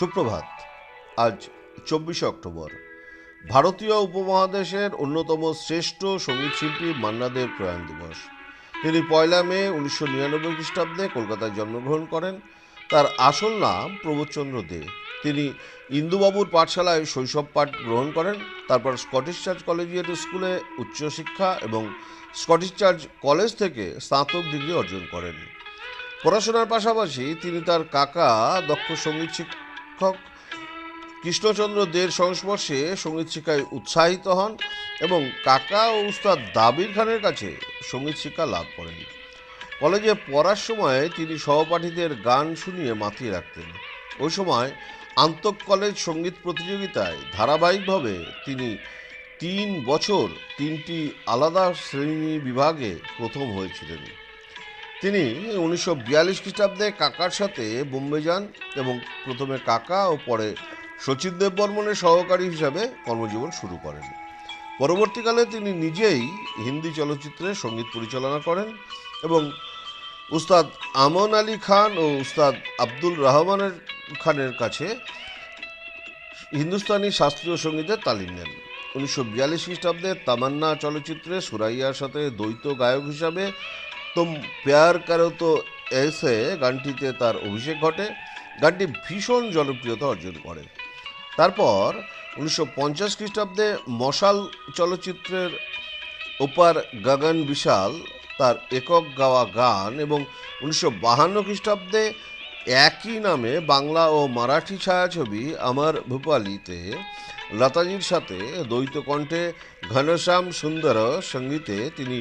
সুপ্রভাত। আজ চব্বিশে অক্টোবর। ভারতীয় উপমহাদেশের অন্যতম শ্রেষ্ঠ সঙ্গীতশিল্পী মান্নাদের প্রয়াণ দিবস। তিনি পয়লা মে উনিশশো নিরানব্বই খ্রিস্টাব্দে কলকাতায় জন্মগ্রহণ করেন। তার আসল নাম প্রবোধচন্দ্র দে। তিনি ইন্দুবাবুর পাঠশালায় শৈশব পাঠ গ্রহণ করেন। তারপর স্কটিশ চার্চ কলেজিয়েট স্কুলে উচ্চশিক্ষা এবং স্কটিশ চার্চ কলেজ থেকে স্নাতক ডিগ্রি অর্জন করেন। পড়াশোনার পাশাপাশি তিনি তার কাকা দক্ষ সংগীত শিক্ষক কৃষ্ণচন্দ্র দের সংস্পর্শে সংগীত শিক্ষায় উৎসাহিত হন এবং কাকা ও উস্তাদ দাবির খানের কাছে সংগীত শিক্ষা লাভ করেন। কলেজে পড়ার সময় তিনি সহপাঠীদের গান শুনিয়ে মাতিয়ে রাখতেন। ওই সময় আন্তঃ কলেজ সংগীত প্রতিযোগিতায় ধারাবাহিকভাবে তিনি তিন বছর তিনটি আলাদা শ্রেণি বিভাগে প্রথম হয়েছিলেন। তিনি উনিশশো বিয়াল্লিশ খ্রিস্টাব্দে কাকার সাথে বোম্বে যান এবং প্রথমে কাকা ও পরে সচিন দেব বর্মনের সহকারী হিসাবে কর্মজীবন শুরু করেন। পরবর্তীকালে তিনি নিজেই হিন্দি চলচ্চিত্রে সংগীত পরিচালনা করেন এবং উস্তাদ আমন আলী খান ও উস্তাদ আব্দুল রহমানের খানের কাছে হিন্দুস্তানি শাস্ত্রীয় সঙ্গীতের তালিম নেন। উনিশশো বিয়াল্লিশ খ্রিস্টাব্দে তামান্না চলচ্চিত্রে সুরাইয়ার সাথে দ্বৈত গায়ক হিসাবে তুম প্যার করো তো এসে গানটিতে তার অভিষেক ঘটে। গানটি ভীষণ জনপ্রিয়তা অর্জন করে। তারপর উনিশশো পঞ্চাশ খ্রিস্টাব্দে মশাল চলচ্চিত্রের ওপার গগন বিশাল তার একক গাওয়া গান এবং উনিশশো বাহান্ন খ্রিস্টাব্দে একই নামে বাংলা ও মারাঠি ছায়াছবি আমার ভূপালিতে লতাজির সাথে দ্বৈত কণ্ঠে ঘনশ্যাম সুন্দর সঙ্গীতে তিনি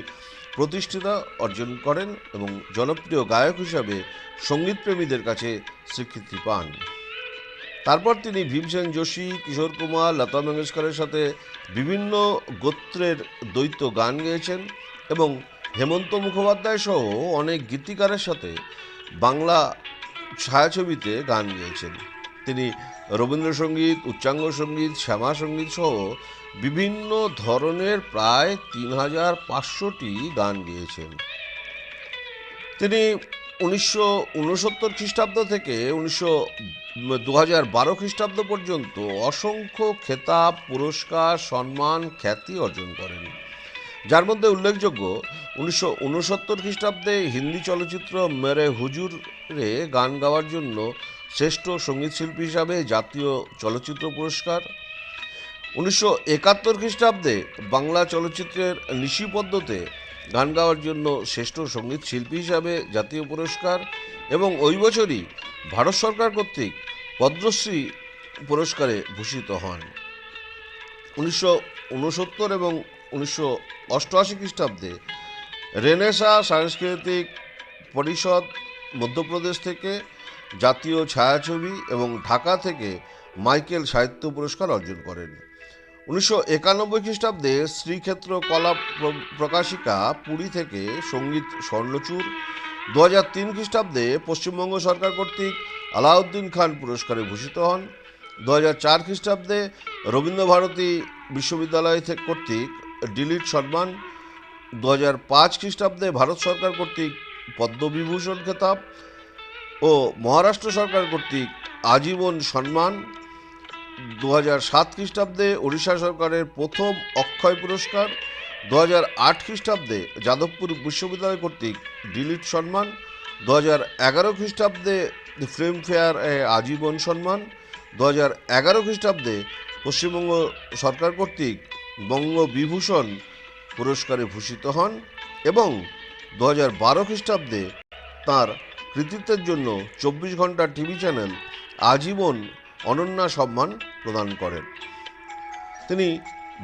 প্রতিষ্ঠিতা অর্জন করেন এবং জনপ্রিয় গায়ক হিসাবে সঙ্গীতপ্রেমীদের কাছে স্বীকৃতি পান। তারপর তিনি ভীমসেন যোশী, কিশোর কুমার, লতা মঙ্গেশকরের সাথে বিভিন্ন গোত্রের দ্বৈত গান গেয়েছেন এবং হেমন্ত মুখোপাধ্যায় সহ অনেক গীতিকারের সাথে বাংলা ছায়াছবিতে গান গেয়েছেন। তিনি রবীন্দ্রসঙ্গীত উচ্চাঙ্গ সংগীত শ্যামা সংগীত সহ বিভিন্ন ধরনের প্রায় তিন হাজার পাঁচশোটি গান গেয়েছেন। তিনি উনিশশো উনসত্তর খ্রিস্টাব্দ থেকে উনিশশো দু হাজার বারো খ্রিস্টাব্দ পর্যন্ত অসংখ্য খেতাব, পুরস্কার, সম্মান, খ্যাতি অর্জন করেন। যার মধ্যে উল্লেখযোগ্য, উনিশশো উনসত্তর খ্রিস্টাব্দে হিন্দি চলচ্চিত্র মেরে হুজুরে গান গাওয়ার জন্য শ্রেষ্ঠ সঙ্গীতশিল্পী হিসাবে জাতীয় চলচ্চিত্র পুরস্কার। উনিশশো একাত্তর খ্রিস্টাব্দে বাংলা চলচ্চিত্রের নিশি পদ্মতে গান গাওয়ার জন্য শ্রেষ্ঠ সংগীত শিল্পী হিসাবে জাতীয় পুরস্কার এবং ওই বছরই ভারত সরকার কর্তৃক পদ্মশ্রী পুরস্কারে ভূষিত হন। উনিশশো উনসত্তর এবং উনিশশো অষ্টআশি খ্রিস্টাব্দে রেনেসা সাংস্কৃতিক পরিষদ মধ্যপ্রদেশ থেকে জাতীয় ছায়াছবি এবং ঢাকা থেকে মাইকেল সাহিত্য পুরস্কার অর্জন করেন। উনিশশো একানব্বই খ্রিস্টাব্দে শ্রীক্ষেত্র কলা প্র- প্রকাশিকা পুরী থেকে সংগীত স্বর্ণচূড় দু হাজার তিন খ্রিস্টাব্দে পশ্চিমবঙ্গ সরকার কর্তৃক আলাউদ্দিন খান পুরস্কারে ভূষিত হন। দু হাজার চার খ্রিস্টাব্দে রবীন্দ্রভারতী বিশ্ববিদ্যালয় থেকে কর্তৃক ডিলিট সম্মান দু হাজার পাঁচ খ্রিস্টাব্দে ভারত সরকার কর্তৃক পদ্মবিভূষণ খেতাব। ও মহারাষ্ট্র সরকার কর্তৃক আজীবন সম্মান দু হাজার সাত খ্রিস্টাব্দে ওড়িশা সরকারের প্রথম অক্ষয় পুরস্কার। দু হাজার আট খ্রিস্টাব্দে যাদবপুর বিশ্ববিদ্যালয় কর্তৃক ডিলিট সম্মান দু হাজার এগারো খ্রিস্টাব্দে ফিল্মফেয়ার আজীবন সম্মান দু হাজার এগারো খ্রিস্টাব্দে পশ্চিমবঙ্গ সরকার কর্তৃক বঙ্গবিভূষণ পুরস্কারে ভূষিত হন এবং দু হাজার বারো খ্রিস্টাব্দে তাঁর কৃতিত্বের জন্য চব্বিশ ঘণ্টা টিভি চ্যানেল আজীবন অনন্যা সম্মান প্রদান করেন। তিনি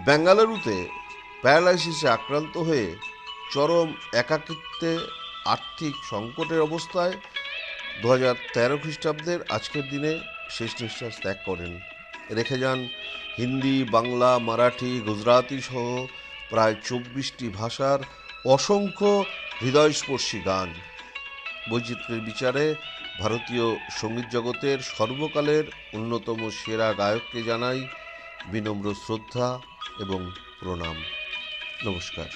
বেঙ্গালুরুতে প্যারালাইসিসে আক্রান্ত হয়ে চরম একাকিত্বে আর্থিক সংকটের অবস্থায় দু হাজার তেরো খ্রিস্টাব্দের আজকের দিনে শেষ নিঃশ্বাস ত্যাগ করেন। রেখে যান হিন্দি, বাংলা, মারাঠি, গুজরাটি সহ প্রায় চব্বিশটি ভাষার অসংখ্য হৃদয়স্পর্শী গান। বৈচিত্র্যের বিচারে ভারতীয় সংগীত জগতের সর্বকালের অন্যতম সেরা গায়ককে জানাই বিনম্র শ্রদ্ধা এবং প্রণাম। নমস্কার।